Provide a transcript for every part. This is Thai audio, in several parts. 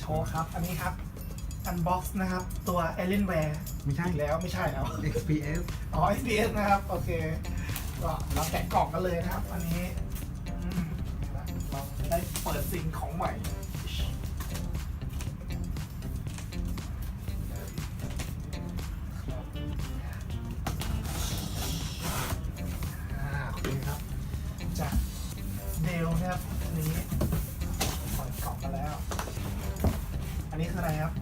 โชว์ครับ อันนี้ครับ unbox นะครับ ตัว Alienware ไม่ใช่ อีกแล้วไม่ใช่แล้ว XPS อ๋อ SBS นะครับ โอเค ก็เราแกะกล่องกันเลยนะครับ อันนี้อืมเราจะได้เปิดสิ่งของใหม่ อ่าโอเคครับ จากเดลนะครับอันนี้เปิดกล่องมาแล้วอั นนี้คืออะไรครับ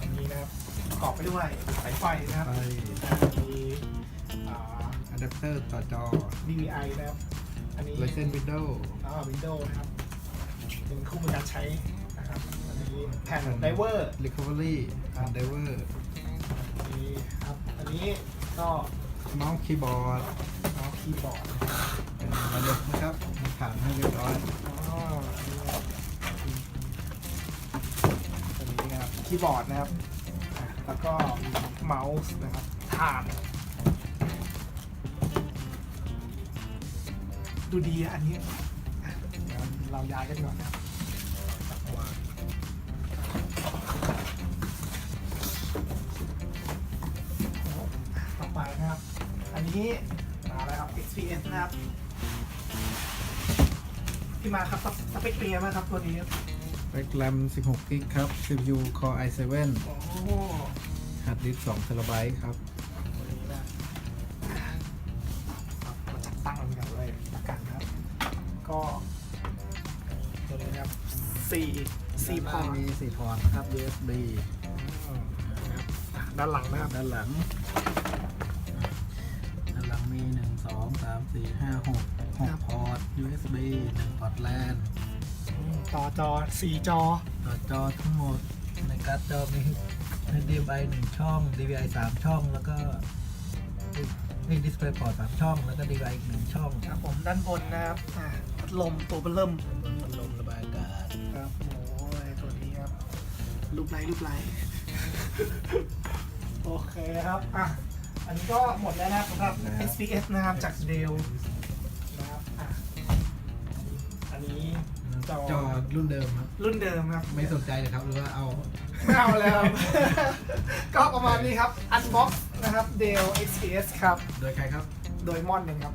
อันนี้นะครับประกอบไปด้วยสายไฟนะครับไปมีอ่า อะแดปเตอร์ต่อจอ DVI นะครับ อันนี้ Ryzen Windows อ่า Windows นะครับ เป็นคู่มือการใช้นะครับ อันนี้แผ่นไดเวอร์ Recovery ครับ Driver อันนี้ครับ อันนี้ก็เมาส์คีย์บอร์ดเมาส์คีย์บอร์ด เป็นระบบนะครับมีผ่านให้เรียบร้อย อ๋ออั คีย์บอร์ดนะครับ แล้วก็เมาส์นะครับฐาน ดูดีอะอันนี้เดี๋ยวเราย้ายกันก่อนนะครับต่อไปนะครับ อันนี้มาแล้วครับ XPS นะครับพี่มาครับสสเปคเป็นไงบ้างครับตัวนี้ครับ แรกแรม 16กิกครับ CPU Core i7 โอ้ฮาร์ดดิสก์2เทราไบต์ครับตัวนี้นะอะครับมาจัดตั้งกันเลยละกันครับ ก็ตัวนี้นะครับสี่สี่พอร์ตมี4พอร์ตครับ USB นะครับอะด้านหลังนะครับ ด้านหลัง ด้านหลังมี 1 2 3 4 5 6 6พอร์ต USB 1พอร์ต LAN อืม ต่อจอสี่จอ ต่อจอทั้งหมดในการ์ดจอมี HDMI 1ช่อง DVI 3ช่อง แล้วก็นี่ Display Port 3ช่อง แล้วก็ DVI อีก1ช่องครับผมด้านบนนะครับอะพัดลมตัวเบลเริ่มบนพัดลมระบายอากาศครับโอ้ยตัวนี้ครับรูปไลท์รูปไลท์โอเคครับ อะ อันนี้ก็หมดแล้วนะครับสำหรับ SPS นะครับจากเดล จอจอรุ่นเดิมครับ รุ่นเดิมครับ ไม่สนใจเลยครับหรือว่าเอาไม่เอาแล้วครับก็ประมาณนี้ครับ Unbox นะครับ Dell XPS ครับ โดยใครครับ โดยมอนเองครับ